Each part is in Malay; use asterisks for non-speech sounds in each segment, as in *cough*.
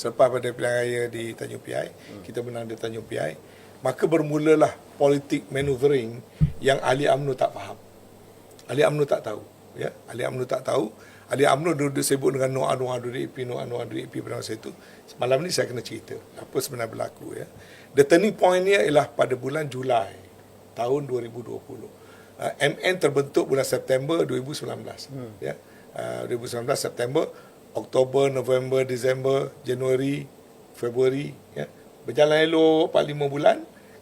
selepas pada pilihan raya di Tanjung Piai, hmm. kita menang di Tanjung Piai, maka bermulalah politik maneuvering yang ahli UMNO tak faham. Ahli UMNO tak tahu, ya. Ahli UMNO tak tahu. Ahli UMNO duduk sibuk dengan no anu anu DAP, no anu anu DAP pada masa itu. Malam ni saya kena cerita apa sebenarnya berlaku ya. The turning point ni ialah pada bulan Julai tahun 2020. Uh, MN terbentuk bulan September 2019. Hmm. Ya. Uh, 2019 September Oktober, November, Disember, Januari, Februari, ya. Berjalan elok 4 5 bulan.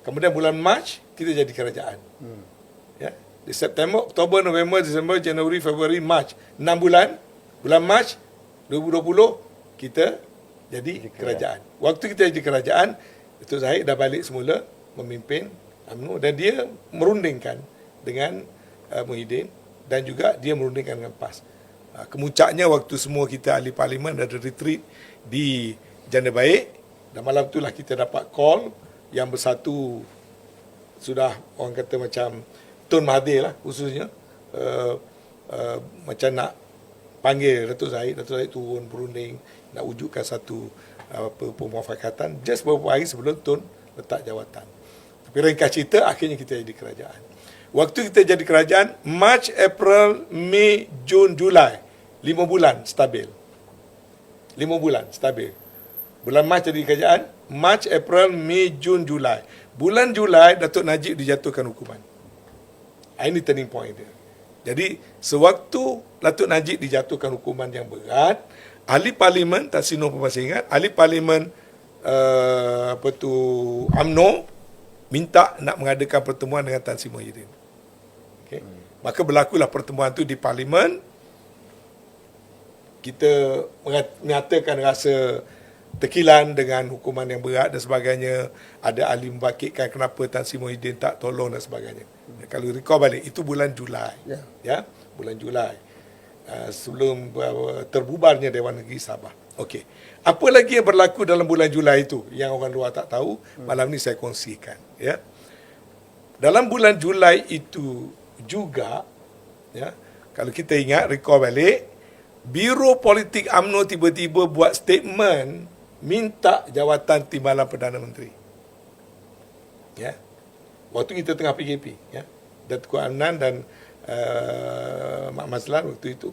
Kemudian bulan Mac kita jadi kerajaan. Hmm. Ya. Di September, Oktober, November, Disember, Januari, Februari, Mac. 6 bulan. Bulan Mac 2020 kita jadi kerajaan. Waktu kita jadi kerajaan, Datuk Zahid dah balik semula memimpin UMNO dan dia merundingkan dengan uh, Muhyiddin dan juga dia merundingkan dengan PAS. Uh, kemuncaknya waktu semua kita ahli parlimen ada retreat di Janda Baik dan malam itulah kita dapat call yang bersatu sudah orang kata macam Tun Mahathir lah khususnya uh, uh, macam nak panggil Datuk Zahid, Datuk Zahid turun berunding nak wujudkan satu uh, apa pemufakatan just beberapa hari sebelum Tun letak jawatan. Tapi ringkas cerita akhirnya kita jadi kerajaan. Waktu kita jadi kerajaan March, April, Mei, Jun, Julai. Lima bulan stabil. Lima bulan stabil. Bulan Mac jadi kerajaan. March, April, Mei, Jun, Julai. Bulan Julai Datuk Najib dijatuhkan hukuman. Ah, Ini turning point dia. Jadi sewaktu Datuk Najib dijatuhkan hukuman yang berat, ahli parlimen tak sino pun masih ingat, ahli parlimen uh, apa tu AMNO minta nak mengadakan pertemuan dengan Tan Sri Muhyiddin. Okay. Maka berlakulah pertemuan tu di parlimen. Kita menyatakan rasa tekilan dengan hukuman yang berat dan sebagainya. Ada ahli membangkitkan kenapa Tan Sri Muhyiddin tak tolong dan sebagainya. Hmm. Kalau recall balik, itu bulan Julai. Ya. Ya, bulan Julai. Uh, sebelum uh, terbubarnya Dewan Negeri Sabah. Okey. Apa lagi yang berlaku dalam bulan Julai itu yang orang luar tak tahu, malam ni saya kongsikan, ya. Dalam bulan Julai itu juga ya, kalau kita ingat recall balik, Biro Politik AMNO tiba-tiba buat statement minta jawatan Timbalan Perdana Menteri. Ya. Waktu kita tengah PKP, ya. Datuk Amnan dan uh, Mak Mazlan waktu itu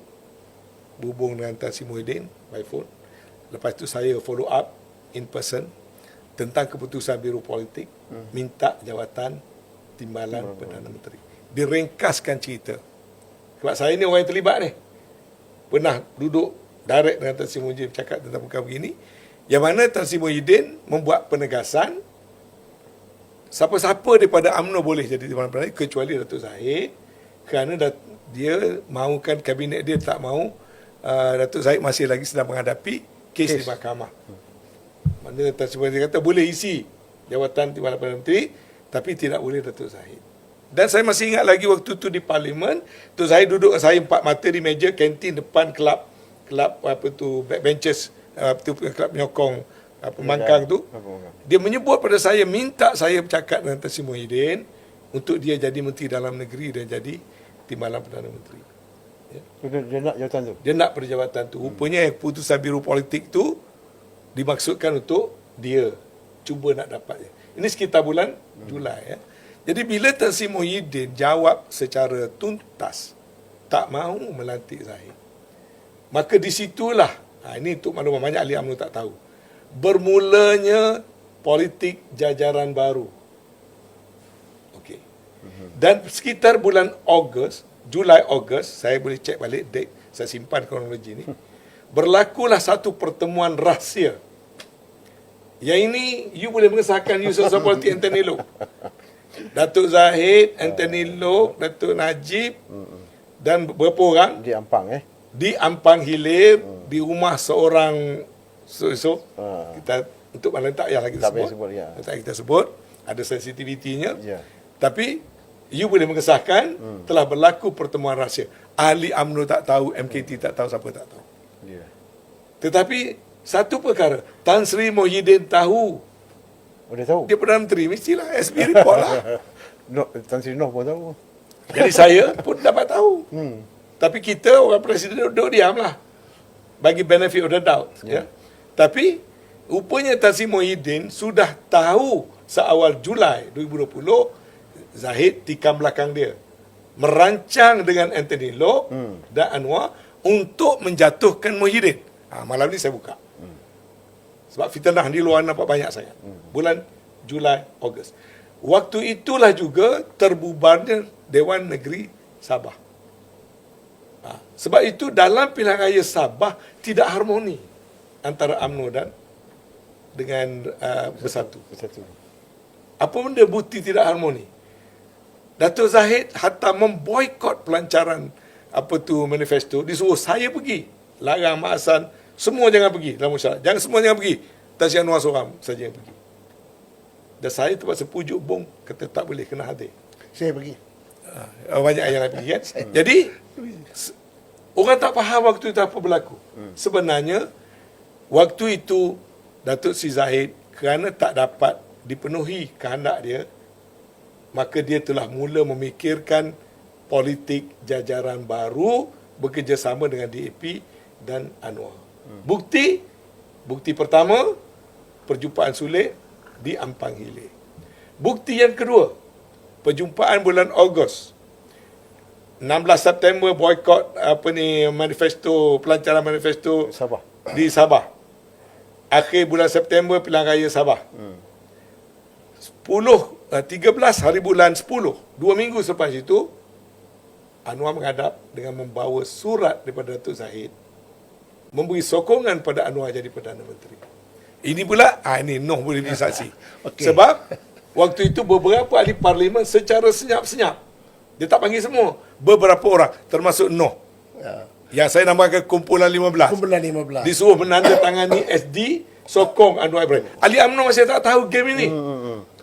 berhubung dengan Tan Sri Muhyiddin by phone. Lepas itu saya follow up in person tentang keputusan Biro Politik hmm. minta jawatan Timbalan hmm. Perdana Menteri. Diringkaskan cerita. Sebab saya ni orang yang terlibat ni. Pernah duduk direct dengan Tan Sri Muhyiddin cakap tentang perkara begini. Yang mana Tan Sri Muhyiddin membuat penegasan siapa-siapa daripada UMNO boleh jadi Timbalan Perdana kecuali Datuk Zahid kerana dia mahukan kabinet dia tak mahu uh, Datuk Zahid masih lagi sedang menghadapi kes, kes. di mahkamah. Mana Tan Sri Muhyiddin kata boleh isi jawatan Timbalan Perdana Menteri tapi tidak boleh Datuk Zahid. Dan saya masih ingat lagi waktu tu di parlimen, Datuk Zahid duduk saya empat mata di meja kantin depan kelab kelab apa tu backbenches uh, tu kelab penyokong uh, pembangkang tu. Dia menyebut pada saya minta saya bercakap dengan Tan Sri Muhyiddin untuk dia jadi menteri dalam negeri dan jadi Timbalan Perdana Menteri. Ya. Dia, dia nak jawatan tu. Dia nak perjawatan tu. Rupanya hmm. keputusan biro politik tu dimaksudkan untuk dia cuba nak dapatnya. Ini sekitar bulan hmm. Julai ya. Jadi bila Tan Sri Muhyiddin jawab secara tuntas tak mahu melantik Zahid. Maka di situlah ha, ini untuk maklumat banyak ahli UMNO tak tahu. Bermulanya politik jajaran baru. Okey. Hmm. Dan sekitar bulan Ogos Julai Ogos saya boleh cek balik date saya simpan kronologi ni *laughs* berlakulah satu pertemuan rahsia yang ini you boleh mengesahkan you sosial politik Anthony Loke *laughs* Datuk Zahid Anthony Loke Datuk Najib dan beberapa orang di Ampang eh di Ampang Hilir hmm. di rumah seorang so, so ha. kita untuk malam tak payah lagi tak sebut, sebut ya. tak kita sebut ada sensitivitinya ya. tapi you boleh mengesahkan hmm. telah berlaku pertemuan rahsia. Ahli UMNO tak tahu, MKT tak tahu, siapa tak tahu. Yeah. Tetapi satu perkara, Tan Sri Muhyiddin tahu. Oh, dia tahu? Dia Perdana Menteri, mestilah SB report lah. *laughs* no, Tan Sri Noh pun tahu. Jadi saya pun dapat tahu. Hmm. Tapi kita orang presiden duduk diam lah. Bagi benefit of the doubt. Yeah. Ya. Tapi Rupanya Tan Sri Muhyiddin sudah tahu seawal Julai 2020 Zahid tikam belakang dia. Merancang dengan Anthony Law hmm. dan Anwar untuk menjatuhkan Muhyiddin. Ha, malam ni saya buka. Sebab fitnah di luar nampak banyak sangat. Bulan Julai, Ogos. Waktu itulah juga terbubarnya Dewan Negeri Sabah. Ha, sebab itu dalam pilihan raya Sabah tidak harmoni antara UMNO dan dengan uh, bersatu. Bersatu. Apa benda bukti tidak harmoni? Datuk Zahid hatta memboikot pelancaran apa tu manifesto, disuruh saya pergi. Larang Mak Hassan, semua jangan pergi dalam masyarakat. Jangan semua jangan pergi. Tan Sri Anwar seorang saja yang pergi. Dan saya terpaksa pujuk bom, kata tak boleh, kena hadir. Saya pergi. Uh, banyak yang pergi kan. Jadi, orang tak faham waktu itu apa berlaku. Sebenarnya, waktu itu Datuk Sri Zahid kerana tak dapat dipenuhi kehendak dia, maka dia telah mula memikirkan politik jajaran baru bekerjasama dengan DAP dan Anwar. Bukti, bukti pertama, perjumpaan sulit di Ampang Hilir. Bukti yang kedua, perjumpaan bulan Ogos. 16 September boykot apa ni manifesto pelancaran manifesto Sabah. di Sabah. Akhir bulan September pilihan raya Sabah. Hmm. 10 uh, 13 hari bulan 10, dua minggu selepas itu Anwar menghadap dengan membawa surat daripada Datuk Zahid memberi sokongan pada Anwar jadi Perdana Menteri. Ini pula, ah ini Noh boleh disaksi. *laughs* Okey. Sebab waktu itu beberapa ahli parlimen secara senyap-senyap dia tak panggil semua, beberapa orang termasuk Noh. Ya. Yang saya namakan kumpulan 15. Kumpulan 15. Disuruh menandatangani SD sokong Anwar Ibrahim. Ali UMNO masih tak tahu game ini.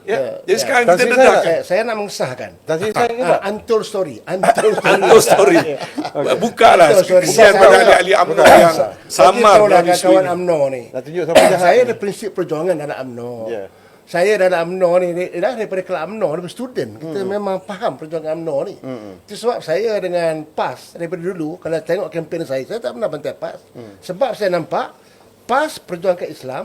Ya. Jadi Ya. sekarang kita saya, saya nak mengesahkan. Dan saya tanya juga. Ah, untold story. Untold *laughs* story. Untold story. *laughs* Bukalah Untold story. kesian Saya- pada ahli-ahli UMNO yang samar tahulah dalam isu kawan. UMNO ni. Nak tunjuk siapa *coughs* jahat Saya ada prinsip perjuangan dalam UMNO. Ya. Saya dalam UMNO ni dah daripada kelab UMNO daripada student kita memang faham perjuangan UMNO ni. Itu sebab saya dengan PAS daripada dulu kalau tengok kempen saya saya tak pernah bantai PAS. Sebab saya nampak PAS perjuangkan Islam.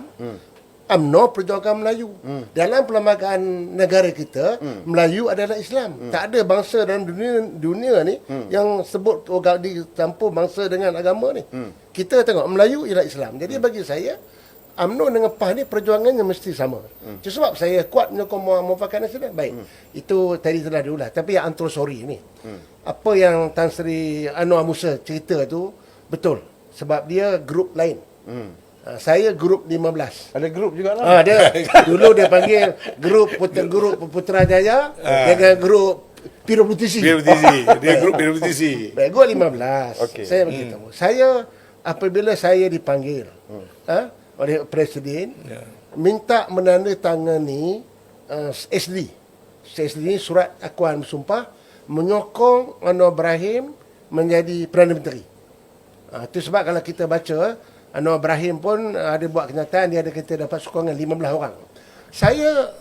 UMNO perjuangkan Melayu. Dalam perlembagaan negara kita, Melayu adalah Islam. Tak ada bangsa dalam dunia dunia ni yang sebut orang dicampur bangsa dengan agama ni. Kita tengok Melayu ialah Islam. Jadi bagi saya UMNO dengan PAS ni perjuangannya mesti sama. Hmm. Itu sebab saya kuat menyokong Mu- Mufakat Nasional. Baik. Hmm. Itu tadi telah dulu lah. Tapi yang antara sorry ni. Hmm. Apa yang Tan Sri Anwar Musa cerita tu betul. Sebab dia grup lain. Hmm. Saya grup 15. Ada grup juga lah. Ah dia *laughs* dulu dia panggil grup Putra grup Putrajaya dengan grup Pirotisi. PMTC. *laughs* Dia grup PMTC. Baik, gua 15. Okey. Saya beritahu. Saya apabila saya dipanggil hmm. ha, oleh presiden Ya. minta menandatangani uh, SD. SD ni surat akuan bersumpah menyokong Anwar Ibrahim menjadi Perdana Menteri. Uh, itu sebab kalau kita baca Anwar Ibrahim pun uh, ada buat kenyataan dia ada kata dapat sokongan 15 orang. Saya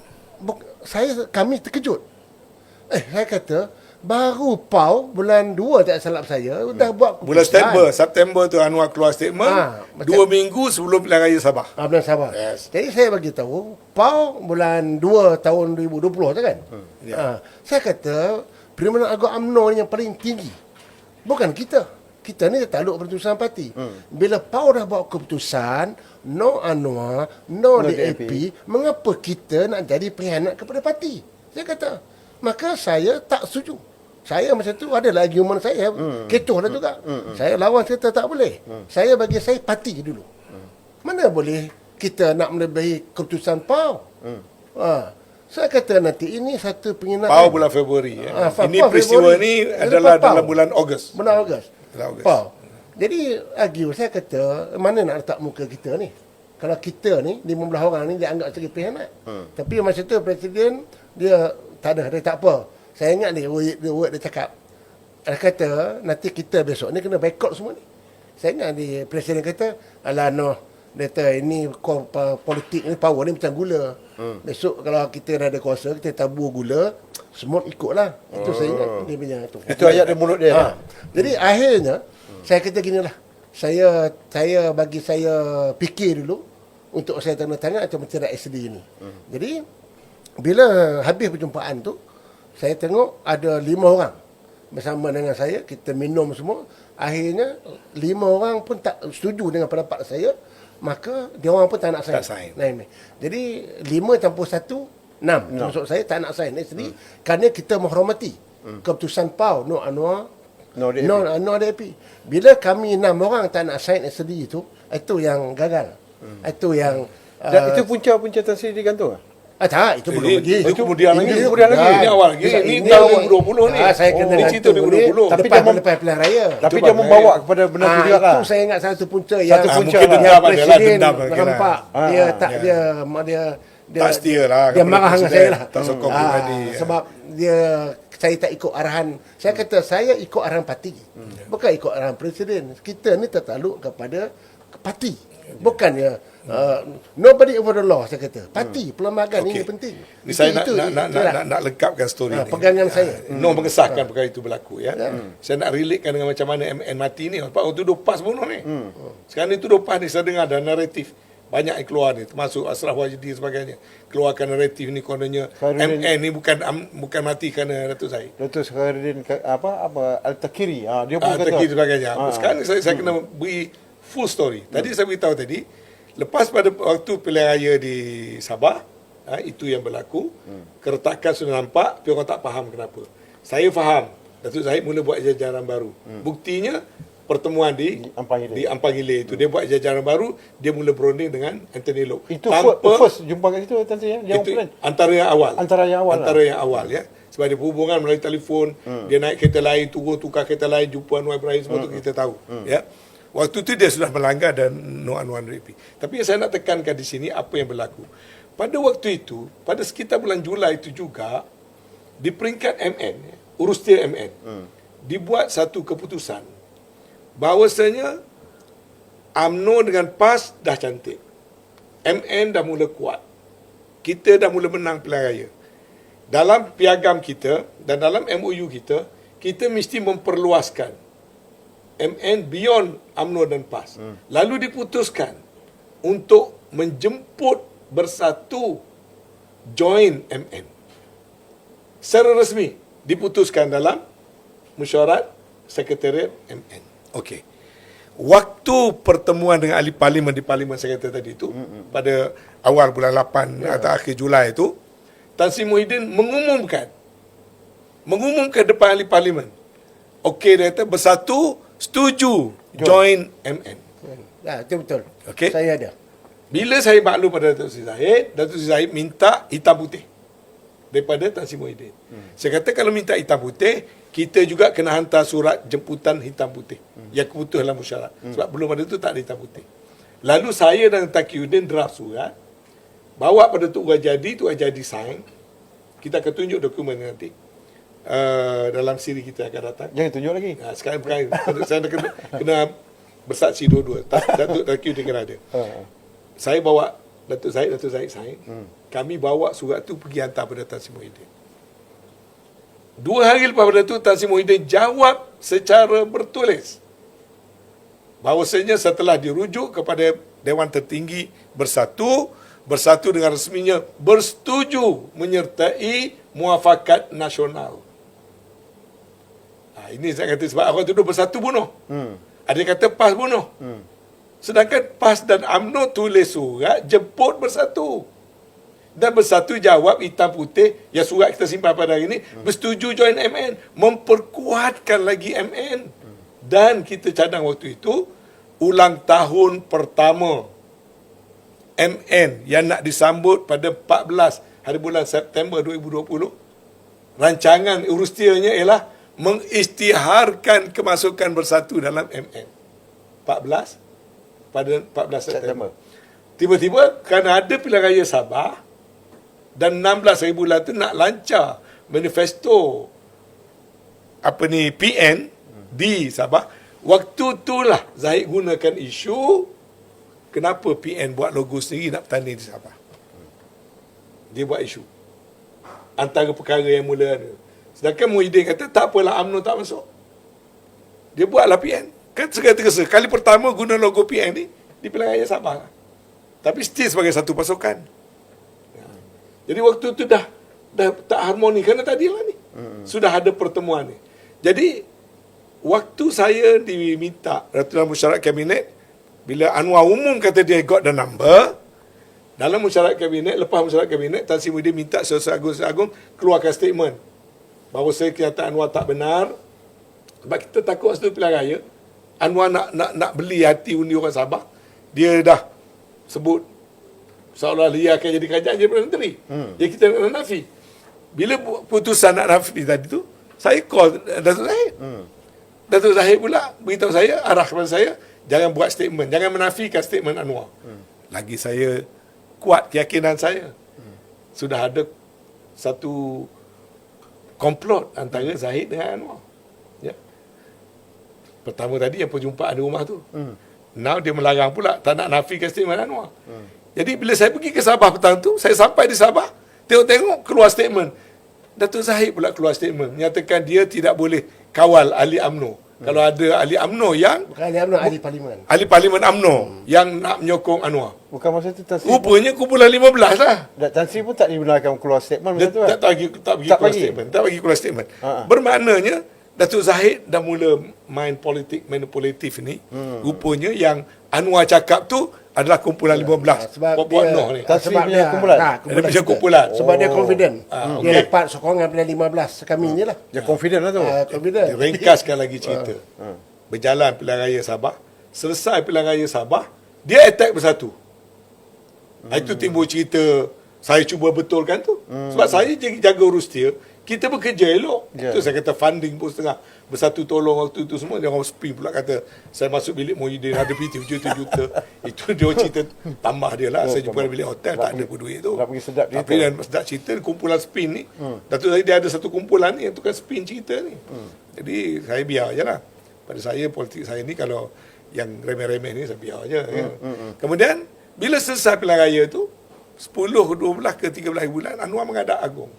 saya kami terkejut. Eh saya kata baru PAU bulan 2 tak salah saya dah buat Bulan keputusan. September, September tu Anwar keluar statement. Ah, macam- dua minggu sebelum pilihan raya Sabah. Ah, bulan Sabah. Yes. Jadi saya bagi tahu, PAU bulan 2 tahun 2020 tu kan? Hmm. Ya. Ah, saya kata Perimonan Agung UMNO ni yang paling tinggi. Bukan kita. Kita ni takluk keputusan parti. Hmm. Bila PAU dah buat keputusan, no Anwar, no, No DAP, DAP, mengapa kita nak jadi pengkhianat kepada parti? Saya kata, maka saya tak setuju. Saya masa tu adalah argument saya. Hmm. Kecoh lah juga. Hmm. Saya lawan saya tak boleh. Hmm. Saya bagi saya parti dulu. Mana boleh kita nak melebihi keputusan PAU? Hmm. Ha. Saya kata nanti ini satu penghinaan. PAU bulan Februari. Ya. Fa- Ini peristiwa Februari. ni Lepas adalah PAU. dalam bulan Ogos. Bulan Ogos. Bulan Ogos. PAU. Jadi argue saya kata mana nak letak muka kita ni? Kalau kita ni 15 orang ni dianggap sebagai pengkhianat. Hmm. Tapi masa tu presiden dia tak ada dia tak apa. Saya ingat dia word dia, word dia cakap. Dia kata nanti kita besok ni kena boycott semua ni. Saya ingat dia presiden kata alah no dia kata ini politik ni power ni macam gula. Hmm. Besok kalau kita dah ada kuasa kita tabur gula semua ikutlah. Itu saya ingat dia punya tu. Itu ayat dari mulut dia. Ha. Jadi akhirnya saya kata gini lah. Saya saya bagi saya fikir dulu untuk saya tanda tangan atau mencerai SD ini. Jadi bila habis perjumpaan tu saya tengok ada lima orang bersama dengan saya kita minum semua akhirnya lima orang pun tak setuju dengan pendapat saya maka dia orang pun tak nak sign. Tak sign. Nah, ini. Jadi lima campur satu enam. Termasuk saya tak nak sign SD kerana kita menghormati keputusan PAU Nur Anwar No DAP. No, no DAP. Bila kami enam orang tak nak sign SD itu, itu yang gagal. Itu yang Dan uh, itu punca-punca Sri digantung ah? Tak, itu belum lagi. itu kemudian lagi. Ini kemudian lagi. Ini awal lagi. Ini- Ini tahun awal. 2020 ni. Ah, saya kena Oh, cerita gantung ni. 2020. Tapi dia lepas pilihan raya. Tapi Itu dia membawa kepada benda tu Ah, juga lah. itu saya ingat satu punca yang Satu punca mungkin lah. presiden lah, nampak Ah, dia tak ya. dia dia dia Tak setia lah dia marah dengan saya lah Tak sokong pribadi, ya. sebab dia saya tak ikut arahan saya kata saya ikut arahan parti bukan ikut arahan presiden kita ni tertakluk kepada parti bukannya uh, nobody over the law saya kata parti perlembagaan ini Okey. penting Ni saya nak, Itu- nak, itu- nak, nak, itulah. nak, nak lengkapkan story Ah, ni. pegangan saya. Ah, No mengesahkan perkara itu berlaku ya. Saya nak relatekan dengan macam mana MN mati ni. Pak waktu dua PAS bunuh ni. Sekarang ni tuduh PAS ni saya dengar ada naratif banyak yang keluar ni termasuk Asraf Wajidi dan sebagainya keluarkan naratif ni kononnya Khairuddin- MN ni bukan am- bukan mati kerana Datuk Zahid. Khairuddin Ka- apa apa Al-Takiri. Ah dia pun ah, kata. Turki sebagainya. Ah. Sekarang saya, saya kena beri full story. Tadi saya beritahu tadi, lepas pada waktu pilihan raya di Sabah, ah, itu yang berlaku. Keretakan sudah nampak, tapi orang tak faham kenapa. Saya faham. Datuk Zahid mula buat jajaran baru. Buktinya, pertemuan di Ampang Hilir. di Ampang Hilir itu dia buat jajaran baru dia mula berunding dengan Anthony Loke Itu first, first jumpa kat situ Tan Sri ya. Dia itu plan. antara yang awal. Antara yang awal Antara lah. yang awal ya. Sebab dia berhubungan melalui telefon, hmm. dia naik kereta lain, turun tukar kereta lain, jumpa Anwar Ibrahim semua tu kita tahu. Ya. Waktu tu dia sudah melanggar dan no Anwar Repi. Tapi yang saya nak tekankan di sini apa yang berlaku. Pada waktu itu, pada sekitar bulan Julai itu juga di peringkat MN, urus dia MN, dibuat satu keputusan bahawasanya AMNO dengan PAS dah cantik. MN dah mula kuat. Kita dah mula menang pilihan raya. Dalam piagam kita dan dalam MOU kita, kita mesti memperluaskan MN beyond AMNO dan PAS. Hmm. Lalu diputuskan untuk menjemput bersatu join MN. Secara rasmi diputuskan dalam mesyuarat sekretariat MN. Okey. Waktu pertemuan dengan ahli parlimen di parlimen kata tadi itu mm-hmm. pada awal bulan 8 yeah. atau akhir Julai itu Tan Sri Muhyiddin mengumumkan mengumumkan depan ahli parlimen. Okey dia kata bersatu setuju join, MN. Ya, itu betul. Okey. Saya ada. Bila saya maklum pada Datuk Seri Zahid, Datuk Seri Zahid minta hitam putih daripada Tan Sri Muhyiddin. Hmm. Saya kata kalau minta hitam putih, kita juga kena hantar surat jemputan hitam putih hmm. yang keputusan dalam musyarat. Hmm. Sebab belum ada tu tak ada hitam putih. Lalu saya dan Taqiyuddin draft surat bawa pada Tuk Jadi, Tuk Jadi sign. Kita akan tunjuk dokumen nanti. Uh, dalam siri kita akan datang. Jangan tunjuk lagi. Ha, sekarang bukan saya nak kena, kena bersaksi dua-dua. Datuk Datuk kena ada. Ha. Saya bawa Datuk Zaid, Datuk Zaid saya. Hmm. Kami bawa surat tu pergi hantar pada Tan Sri Muhyiddin. Dua hari lepas pada tu Tan Sri Muhyiddin jawab secara bertulis bahawasanya setelah dirujuk kepada Dewan Tertinggi bersatu bersatu dengan resminya bersetuju menyertai muafakat nasional. Ha, ini saya kata sebab orang tuduh bersatu bunuh. Hmm. Ada yang kata PAS bunuh. Hmm. Sedangkan PAS dan UMNO tulis surat jemput bersatu. Dan bersatu jawab hitam putih yang surat kita simpan pada hari ini hmm. bersetuju join MN memperkuatkan lagi MN dan kita cadang waktu itu ulang tahun pertama MN yang nak disambut pada 14 hari bulan September 2020 rancangan urustianya ialah mengisytiharkan kemasukan bersatu dalam MN 14 pada 14 September. Tiba-tiba kerana ada pilihan raya Sabah dan 16 hari bulan tu nak lancar manifesto apa ni PN di Sabah. Waktu itulah Zahid gunakan isu kenapa PN buat logo sendiri nak bertanding di Sabah. Dia buat isu. Antara perkara yang mula ada. Sedangkan Muhyiddin kata tak apalah UMNO tak masuk. Dia buatlah PN. Kan segala tergesa. Kali pertama guna logo PN ni di pilihan raya Sabah. Tapi still sebagai satu pasukan. Ya. Jadi waktu tu dah dah tak harmoni kerana tadi lah ni. Hmm. Sudah ada pertemuan ni. Jadi waktu saya diminta dalam mesyuarat kabinet bila Anwar umum kata dia got the number dalam mesyuarat kabinet lepas mesyuarat kabinet Tan Sri Muhyiddin minta Sri Agung Sri Agung keluarkan statement bahawa saya kenyataan Anwar tak benar sebab kita takut waktu pilihan raya Anwar nak nak nak beli hati undi orang Sabah dia dah sebut seolah dia akan jadi kerajaan jadi Perdana Menteri. Hmm. Jadi kita nak nafi. Bila putusan nak nafi tadi tu, saya call Datuk Zahid. Hmm. Datuk Zahid pula beritahu saya, arah kepada saya, jangan buat statement, jangan menafikan statement Anwar. Hmm. Lagi saya kuat keyakinan saya. Hmm. Sudah ada satu komplot antara Zahid dengan Anwar. Ya. Pertama tadi yang perjumpaan di rumah tu. Hmm. Now dia melarang pula tak nak nafikan statement Anwar. Hmm. Jadi bila saya pergi ke Sabah petang tu, saya sampai di Sabah, tengok-tengok keluar statement. Datuk Zahid pula keluar statement menyatakan dia tidak boleh kawal ahli UMNO. Hmm. Kalau ada ahli UMNO yang Bukan ahli UMNO, ahli parlimen. ahli parlimen UMNO hmm. yang nak menyokong Anwar. Bukan masa tu Tan Sri Rupanya kumpulan 15 lah. pun, Tan Sri pun tak dibenarkan keluar statement Dia masa tu kan. tak, tak bagi tak bagi Tak keluar bagi? statement. Tak bagi keluar statement. Ha, ha. Bermaknanya Datuk Zahid dah mula main politik manipulatif ni. Hmm. Rupanya yang Anwar cakap tu adalah kumpulan 15. Ah, sebab Buat-buat dia, noh ni. Tak Tasri sebab punya dia, kumpulan? ah, Dia punya kumpulan. Sebab dia Oh. confident. Ah, Dia okey. dapat sokongan pilihan 15 kami ni lah. Dia confident lah tu. Ah, confident. Dia ringkaskan lagi cerita. Ha. Berjalan pilihan raya Sabah. Selesai pilihan raya Sabah, dia attack bersatu. Hmm. Itu timbul cerita saya cuba betulkan tu. Hmm. Sebab saya jadi jaga urus dia, kita bekerja elok. Ya. Itu saya kata funding pun setengah. Bersatu tolong waktu itu semua. Dia orang spin pula kata, saya masuk bilik Muhyiddin, ada PT juta-juta. *laughs* Itu dia cerita tambah dia lah. Saya jumpa bilik hotel, tak ada pun duit tu. pergi sedap cerita. Tapi dan sedap cerita, kumpulan spin ni. Hmm. Datuk saya dia ada satu kumpulan ni yang tukar spin cerita ni. Hmm. Jadi saya biar je lah. Pada saya, politik saya ni kalau yang remeh-remeh ni saya biar je. Hmm. Ya. Hmm. Kemudian, bila selesai pilihan raya tu, 10, 12 ke 13 bulan, Anwar mengadap Agong.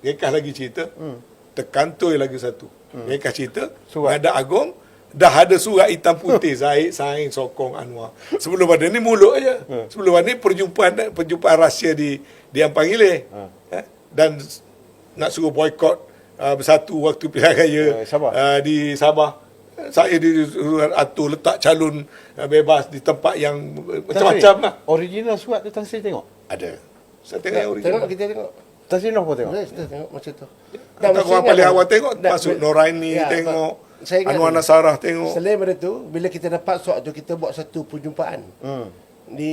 Rekas lagi cerita. Hmm. Terkantoi lagi satu. Hmm. Rekas cerita. Surat. Mengadap Agong. Dah ada surat hitam putih *laughs* Zahid sain sokong Anwar. Sebelum ada ni mulut aja. Hmm. Sebelum ada ni perjumpaan perjumpaan rahsia di di Ampang Ileh. Hmm. Eh? Dan nak suruh boykot uh, bersatu waktu pilihan raya Eh, Sabah. Uh, di Sabah. Saya disuruh atur letak calon bebas di tempat yang macam-macam lah. Original surat tu Tan Sri tengok. Ada. Saya tengok yang original. Tengok kita tengok. Tan Sri Noh pun tengok. Kita tengok macam tu. Tak orang ingat paling awal tengok Tak, masuk Noraini Ya, tengok saya Anwar. Nasarah tengok Selain daripada tu, bila kita dapat surat tu, kita buat satu perjumpaan Hmm. Di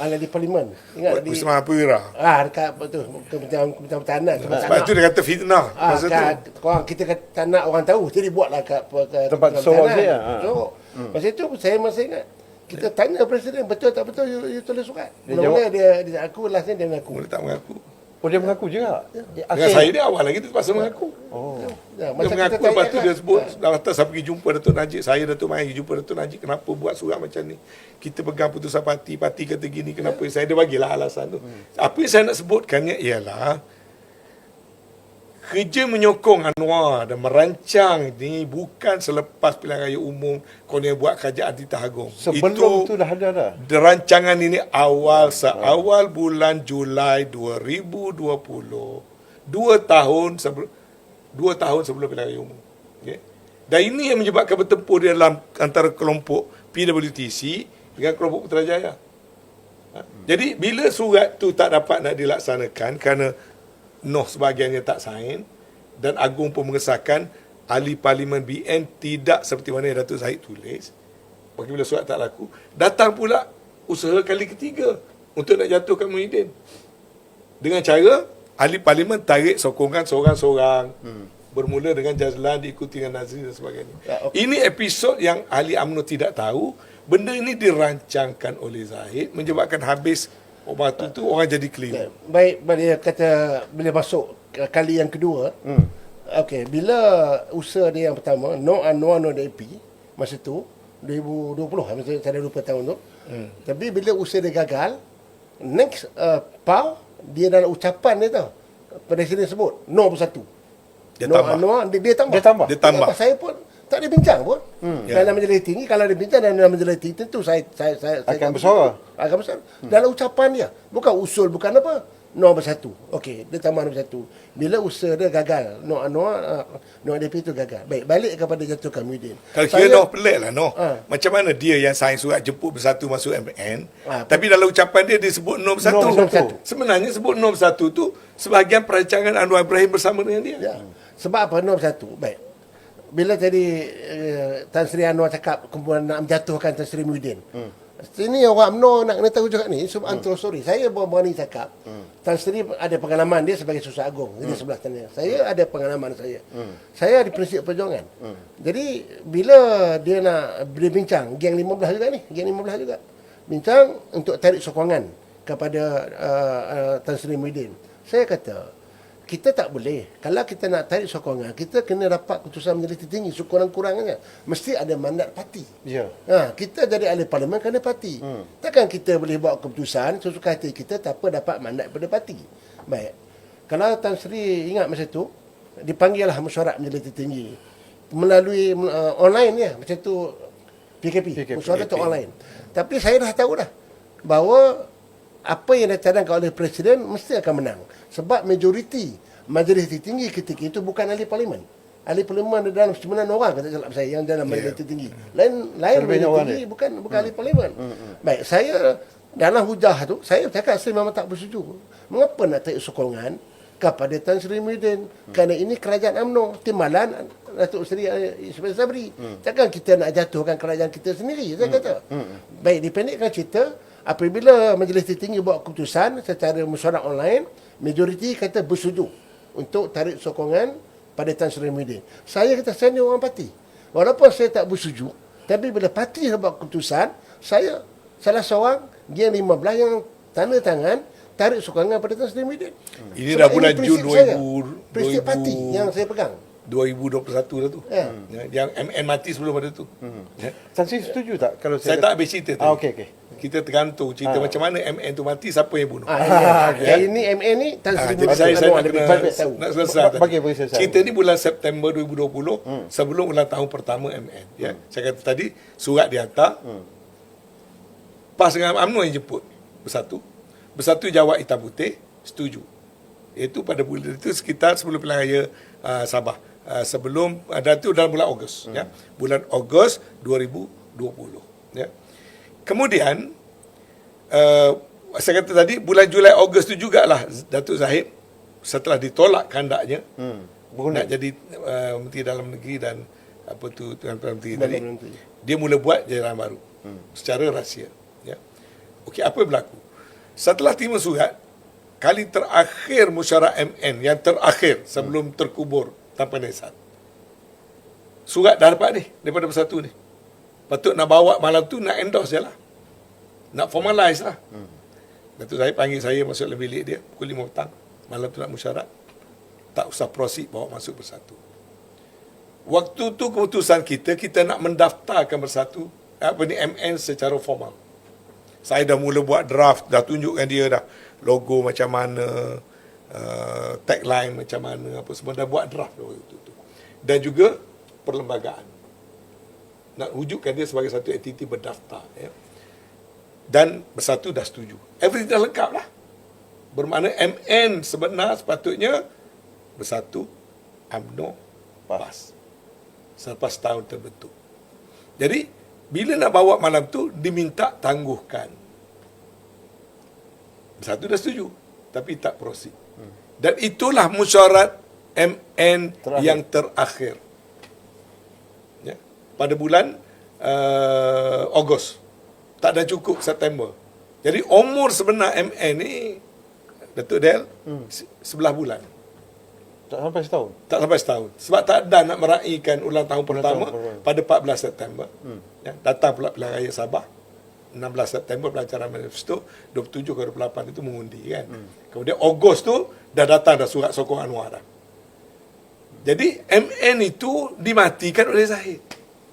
ala di parlimen. Ingat di Wisma Apura. ah dekat apa tu Kementerian Kementerian Pertahanan. Sebab Sebab tu dia kata fitnah Ah, masa tu. kat, korang, kita kata, tak nak orang tahu Jadi buatlah kat, kat Tempat Pertahanan. dia, ah. Sorok. Masa itu saya masih ingat Kita tanya Presiden Betul tak betul You, you tulis surat Dia Mula-mula dia, dia Aku last ni dia mengaku Mula tak mengaku. Oh dia mengaku juga. Ya. Dengan saya dia awal lagi tu terpaksa mengaku. Oh. ya, Dia mengaku lepas tu kan, dia sebut ah, dah kata saya pergi jumpa Datuk Najib. Saya Datuk pergi jumpa Datuk Najib kenapa buat surat macam ni. Kita pegang putusan parti, parti kata gini kenapa. Saya dia bagilah alasan tu. Apa yang saya nak sebutkannya ialah kerja menyokong Anwar dan merancang ni bukan selepas pilihan raya umum Kornel buat kerajaan titah agung. Sebelum tu dah ada dah. rancangan ini awal seawal bulan Julai 2020. Dua tahun sebelum dua tahun sebelum pilihan raya umum. Okay. Dan ini yang menyebabkan bertempur di dalam antara kelompok PWTC dengan kelompok Putrajaya. Ha? Jadi bila surat tu tak dapat nak dilaksanakan kerana Noh sebahagiannya tak sign dan Agung pun mengesahkan ahli parlimen BN tidak seperti mana yang Datuk Zahid tulis. Apabila surat tak laku datang pula usaha kali ketiga untuk nak jatuhkan Muhyiddin. Dengan cara ahli parlimen tarik sokongan seorang-seorang. Hmm. bermula dengan Jazlan diikuti dengan Nazri dan sebagainya. Ya, okey. ini episod yang ahli UMNO tidak tahu. Benda ini dirancangkan oleh Zahid menyebabkan habis obat tu, tu orang jadi keliru Baik bila kata Bila masuk Kali yang kedua Hmm. Okey Bila usaha dia yang pertama No Anwar No DAP Masa tu 2020 Masa saya dah lupa tahun tu hmm. Tapi bila usaha dia gagal Next uh, PAU Dia dalam ucapan dia tau Presiden sebut No bersatu Dia no tambah. Anwar dia, dia tambah Dia tambah. Dia tambah. Apa, Saya pun Tak ada bincang pun. Hmm. Dalam majlis tinggi kalau ada bincang dalam majlis tinggi tentu saya saya saya, saya Akan tak bersuara. Akan besar. Hmm. Dalam ucapan dia, bukan usul bukan apa. No bersatu. Okey, dia tambah no bersatu. Bila usaha dia gagal, no no uh, no ADP itu gagal. Baik, balik kepada jatuhkan Muhyiddin. Kalau kira dah pelik lah no. Ha. Macam mana dia yang sign surat jemput bersatu masuk MN, Ha, tapi dalam ucapan dia dia sebut no bersatu. No bersatu. Sebenarnya sebut no bersatu tu sebahagian perancangan Anwar Ibrahim bersama dengan dia. Ya. Sebab apa? No bersatu. Baik. Bila tadi uh, Tan Sri Anwar cakap kumpulan nak menjatuhkan Tan Sri Muhyiddin. Hmm. Sini orang UMNO nak kena tahu juga ni sebab hmm. antara sorry. Saya berani cakap hmm. Tan Sri ada pengalaman dia sebagai susah agung di sebelah sana. Saya ada pengalaman saya. Hmm. Saya ada prinsip perjuangan. Hmm. Jadi bila dia nak dia bincang geng 15 juga ni, geng 15 juga. Bincang untuk tarik sokongan kepada uh, uh, Tan Sri Muhyiddin. Saya kata kita tak boleh. Kalau kita nak tarik sokongan, kita kena dapat keputusan majlis tertinggi sekurang-kurangnya. Mesti ada mandat parti. Ya. Ha, kita jadi ahli parlimen kena parti. Hmm. Takkan kita boleh buat keputusan sesuka hati kita tanpa dapat mandat pada parti. Baik. Kalau Tan Sri ingat masa tu, dipanggillah mesyuarat majlis tertinggi. Melalui uh, online ya, macam tu PKP. PKP. Mesyuarat tu online. Tapi saya dah tahu dah bahawa apa yang dicadangkan oleh Presiden mesti akan menang. Sebab majoriti majlis tertinggi ketika itu bukan ahli parlimen. Ahli parlimen ada dalam 9 orang kata silap saya yang dalam majlis Ya. tertinggi. Lain lain majlis tertinggi dia. bukan bukan ahli parlimen. Baik, saya dalam hujah tu saya cakap saya memang tak bersetuju. Mengapa nak tarik sokongan kepada Tan Sri Muhyiddin? Kerana ini kerajaan UMNO, timbalan Datuk Seri eh, Ismail Sabri. Takkan kita nak jatuhkan kerajaan kita sendiri, saya kata. Baik, dipendekkan cerita, apabila majlis tertinggi buat keputusan secara mesyuarat online, majoriti kata bersetuju untuk tarik sokongan pada Tan Sri Muhyiddin. Saya kata saya ni orang parti. Walaupun saya tak bersetuju, tapi bila parti dah buat keputusan, saya salah seorang geng 15 yang tanda tangan tarik sokongan pada Tan Sri Muhyiddin. Ini Sebab dah bulan Jun saya. 2000 Prinsip parti yang saya pegang. 2021 dah tu. Ya. Ya, Yang MN mati sebelum ada tu. Ya. Tan Sri setuju tak kalau Saya saya, tak habis cerita Ah, tadi. okey okey. Kita tergantung cerita Ah. macam mana MN tu mati, siapa yang bunuh. Ah, okey. ya. Ini MA ni Tan Ah, Sri jadi saya, saya nak kena nak selesai bagi bagi selesai. Cerita ni bulan September 2020 sebelum ulang tahun pertama MN. Ya. Saya kata tadi surat dihantar. Pas dengan UMNO yang jemput bersatu. Bersatu jawab hitam putih setuju. Itu pada bulan itu sekitar sebelum pilihan raya uh, Sabah. Uh, sebelum uh, dan itu dalam bulan Ogos ya. Bulan Ogos 2020 ya. Kemudian uh, saya kata tadi bulan Julai Ogos tu jugalah Datuk Zahid setelah ditolak kehendaknya. Hmm. nak jadi uh, menteri dalam negeri dan apa tu tuan Perdana menteri tadi dia mula buat jalan baru hmm. secara rahsia ya. Okey apa yang berlaku? Setelah terima surat kali terakhir musyawarah MN yang terakhir sebelum terkubur tanpa nesat surat dah dapat ni daripada bersatu ni patut nak bawa malam tu nak endorse je lah. Nak formalize lah. Hmm. Datuk Zahid panggil saya masuk dalam bilik dia pukul 5 petang malam tu nak musyarat. Tak usah proceed bawa masuk bersatu. Waktu tu keputusan kita kita nak mendaftarkan bersatu apa ni MN secara formal. Saya dah mula buat draft dah tunjukkan dia dah logo macam mana uh, tagline macam mana apa semua dah buat draft waktu tu. Dan juga perlembagaan nak wujudkan dia sebagai satu entiti berdaftar ya. dan bersatu dah setuju. Everything dah lengkap lah. Bermakna MN sebenar sepatutnya bersatu UMNO PAS. Selepas tahun terbentuk. Jadi bila nak bawa malam tu diminta tangguhkan. Bersatu dah setuju tapi tak proceed. Dan itulah musyarat MN Terakhir. yang terakhir. Pada bulan uh, Ogos tak ada cukup September jadi umur sebenar MN ni Datuk Del hmm. sebelah bulan Tak sampai setahun. tak sampai setahun sebab tak ada nak meraihkan ulang tahun pertama pertama. pada 14 September hmm. ya, datang pula pilihan raya Sabah 16 September pelancaran manifesto 27 ke 28 itu mengundi kan hmm. kemudian Ogos tu dah datang dah surat sokong Anwar dah jadi MN itu dimatikan oleh Zahid